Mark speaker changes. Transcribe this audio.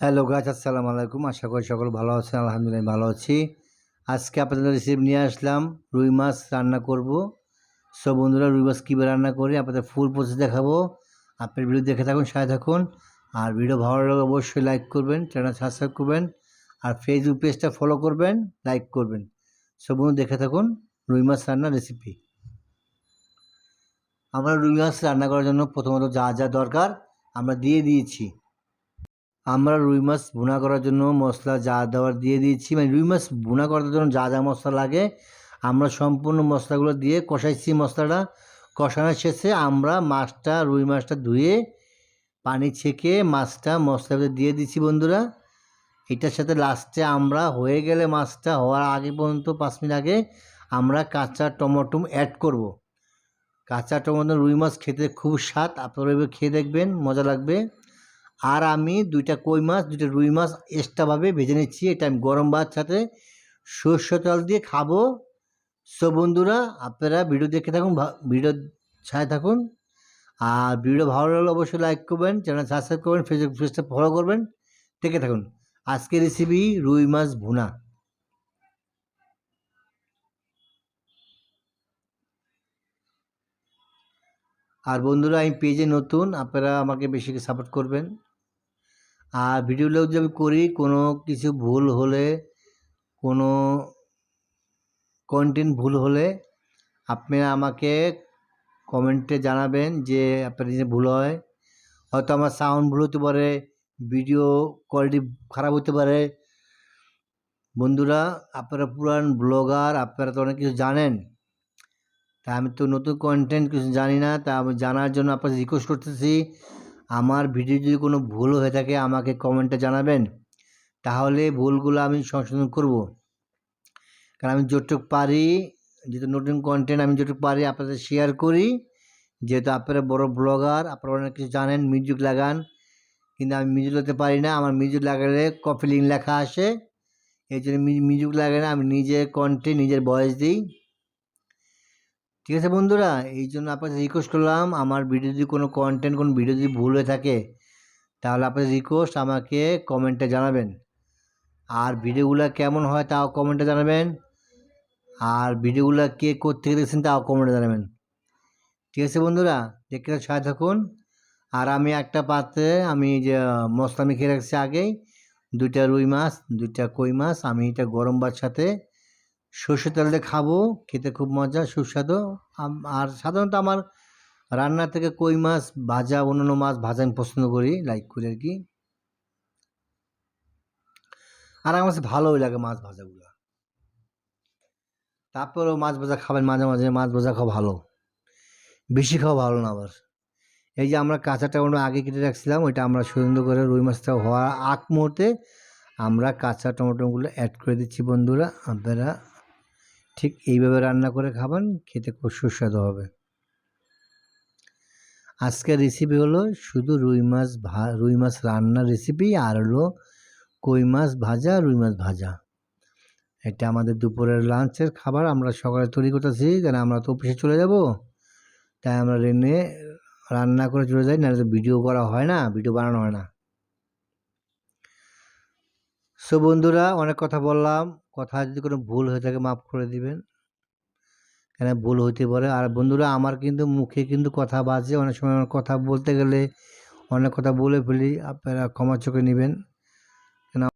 Speaker 1: Hello গাছ আসসালামু আলাইকুম। আশা করি সকল ভালো আছেন, আলহামদুলিল্লাহ ভালো আছি। আজকে আপনাদের রেসিপি নিয়ে আসলাম, রুই মাছ রান্না করব। সব বন্ধুরা, রুই মাছ কীভাবে রান্না করি, আপনাদের ফুল প্রসেস দেখাবো। আপনার ভিডিও দেখে থাকুন, সাথে থাকুন। আর ভিডিও ভালো লাগলে অবশ্যই লাইক করবেন চ্যানেল সাবস্ক্রাইব করবেন। আর ফেসবুক পেজটা ফলো করবেন লাইক করবেন। সব বন্ধু, দেখে থাকুন রুই মাছ রান্নার রেসিপি আমরা রুই মাছ রান্না করার জন্য প্রথমত যা যা দরকার আমরা দিয়ে দিয়েছি। আমরা রুই মাছ ভুনা করার জন্য মশলা যা দেওয়ার দিয়ে দিয়েছি। মানে রুই মাছ ভুনা করার জন্য যা যা মশলা লাগে, আমরা সম্পূর্ণ মশলাগুলো দিয়ে কষাইছি মশলাটা। কষানোর শেষে আমরা মাছটা, রুই মাছটা ধুয়ে পানি ছেঁকে মাছটা মশলাতে দিয়ে দিচ্ছি বন্ধুরা। এটার সাথে লাস্টে আমরা হয়ে গেলে মাছটা হওয়ার আগে পর্যন্ত পাঁচ মিনিট আগে আমরা কাঁচা টমেটো অ্যাড করব। কাঁচা টমেটো রুই মাছ খেতে খুব স্বাদ, আপনারা খেয়ে দেখবেন, মজা লাগবে। আর আমি দুইটা কই মাছ, দুইটা রুই মাছ এক্সট্রাভাবে ভেজে নিচ্ছি। এটা আমি গরম ভাত সাথে সর্ষে তেল দিয়ে খাব। সো বন্ধুরা, আপনারা ভিডিও দেখে থাকুন ভিডিও ছায় থাকুন। আর ভিডিও ভালো লাগলে অবশ্যই লাইক করবেন চ্যানেল সাবস্ক্রাইব করবেন ফেসবুক পেজটা ফলো করবেন, দেখে থাকুন। আজকের রেসিপি রুই মাছ ভুনা। আর বন্ধুরা, আমি পেজে নতুন, আপনারা আমাকে বেশি সাপোর্ট করবেন। আর ভিডিওগুলো যদি আমি করি, কোনো কিছু ভুল হলে, কোনো কন্টেন্ট ভুল হলে, আপনারা আমাকে কমেন্টে জানাবেন যে আপনার যে ভুল হয়। হয়তো আমার সাউন্ড ভুল হতে পারে ভিডিও কোয়ালিটি খারাপ হতে পারে। বন্ধুরা, আপনারা পুরান ব্লগার আপনারা তো অনেক কিছু জানেন। তা আমি তো নতুন কন্টেন্ট কিছু জানি না, তা আমি জানার জন্য আপনাদের রিকোয়েস্ট করতেছি। আমার ভিডিও যদি কোনো ভুল হয়ে থাকে, আমাকে কমেন্টে জানাবেন। তাহলে ভুলগুলো আমি সংশোধন করব। কারণ আমি যতটুকু পারি, যেহেতু নতুন কন্টেন্ট আমি যতটুকু পারি আপনাদের শেয়ার করি। যেহেতু আপনারা বড় ব্লগার আপনারা অনেক কিছু জানেন মিউজিক লাগান। কিন্তু আমি মিউজিক লাগাতে পারি না, আমার মিউজিক লাগালে কপি লিঙ্ক লেখা আসে। এই জন্য মিউজিক লাগে না, আমি নিজের কন্টেন্ট নিজের ভয়েস দিই। ঠিক আছে বন্ধুরা, এই জন্য আপনাদের রিকোয়েস্ট করলাম, আমার ভিডিও যদি কোনো কন্টেন্ট কোনো ভিডিও যদি ভুল হয়ে থাকে, তাহলে আপনাদের রিকোয়েস্ট আমাকে কমেন্টে জানাবেন। আর ভিডিওগুলো কেমন হয় তাও কমেন্টে জানাবেন। আর ভিডিওগুলো কে কোথেকে দেখছেন তাও কমেন্টে জানাবেন। ঠিক আছে বন্ধুরা, দেখতে সাথে থাকুন। আর আমি একটা পাত্রে, আমি যে মশলা মেখে রাখছি আগেই, দুইটা রুই মাছ, দুইটা কই মাছ, আমি এটা গরম ভাত সাথে সর্ষে তেল দিয়ে খাব, খেতে খুব মজা, সুস্বাদু। আর সাধারণত আমার রান্না থেকে কই মাছ ভাজা, অন্যান্য মাছ ভাজা আমি পছন্দ করি লাইক করি আর কি। আর আমার কাছে ভালোই লাগে মাছ ভাজাগুলো। তারপরেও মাছ ভাজা খাবেন মাঝে মাঝে, মাছ ভাজা খাওয়া ভালো। বেশি খাওয়া ভালো না আবার। এই যে আমরা কাঁচা টমেটো আগে কেটে রাখছিলাম, ওইটা আমরা সুন্দর করে রুই মাছটা হওয়ার আগ মুহূর্তে আমরা কাঁচা টমেটোগুলো অ্যাড করে দিচ্ছি বন্ধুরা, আপনারা ঠিক এইভাবে রান্না করে খাবেন, খেতে খুব সুস্বাদু হবে। আজকের রেসিপি হলো শুধু রুই মাছ ভা, রুই মাছ রান্নার রেসিপি আর হলো কই মাছ ভাজা, রুই মাছ ভাজা। এটা আমাদের দুপুরের লাঞ্চের খাবার, আমরা সকালে তৈরি করতেছি কারণ আমরা তো অফিসে চলে যাব, তাই আমরা রেনে রান্না করে চলে যাই তো ভিডিও করা হয় না ভিডিও বানানো হয় না। সো বন্ধুরা, অনেক কথা বললাম। কথা যদি কোনো ভুল হয়ে থাকে, মাফ করে দিবেন। কেন ভুল হইতে পারে? আর বন্ধুরা, আমার কিন্তু মুখে কিন্তু কথা বাজে। অনেক সময় আমার কথা বলতে গেলে অনেক কথা বলে ফেলি। আপনারা ক্ষমা চোখে নেবেন।